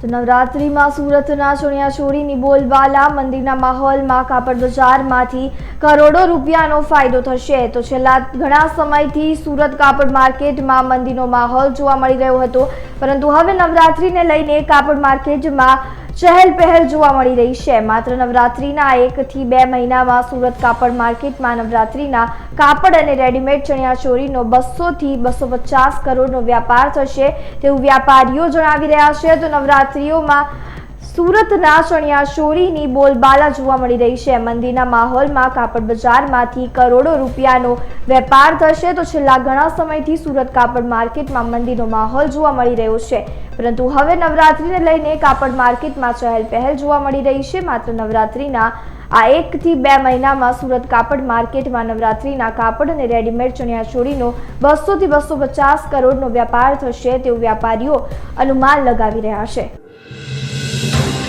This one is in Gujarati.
તો નવરાત્રિમાં સુરતના ચણિયાચોળીની બોલબાલા મંદિરના માહોલમાં કાપડ બજારમાંથી કરોડો રૂપિયાનો ફાયદો થશે. તો છેલ્લા ઘણા સમયથી સુરત કાપડ માર્કેટમાં મંદિરનો માહોલ જોવા મળી રહ્યો હતો. પરંતુ હવે નવરાત્રિને લઈને કાપડ માર્કેટમાં ચહેલ પહેલ જોવા મળી રહી છે. માત્ર નવરાત્રિના એકથી બે મહિનામાં સુરત કાપડ માર્કેટમાં નવરાત્રિના કાપડ અને રેડીમેડ ચણિયાચોરીનો બસોથી બસો પચાસ કરોડનો વ્યાપાર થશે તેવું વ્યાપારીઓ જણાવી રહ્યા છે. તો નવરાત્રિઓમાં સુરતના ચણિયા ચોરીની બોલબાલા જોવા મળી રહી છે. મંદીના માહોલમાં કાપડ બજારમાંથી કરોડો રૂપિયાનો વેપાર થશે તો છેલ્લા ઘણા સમયથી સુરત કાપડ માર્કેટમાં મંદીનો માહોલ જોવા મળી રહ્યો છે. પરંતુ હવે નવરાત્રિને લઈને કાપડ માર્કેટમાં ચહેલ પહેલ જોવા મળી રહી છે. માત્ર નવરાત્રિના આ એકથી બે મહિનામાં સુરત કાપડ માર્કેટમાં નવરાત્રિના કાપડ અને રેડીમેડ ચણિયાચોળીનો બસોથી બસો પચાસ કરોડનો વ્યાપાર થશે તેવું વ્યાપારીઓ અનુમાન લગાવી રહ્યા છે. Thank you.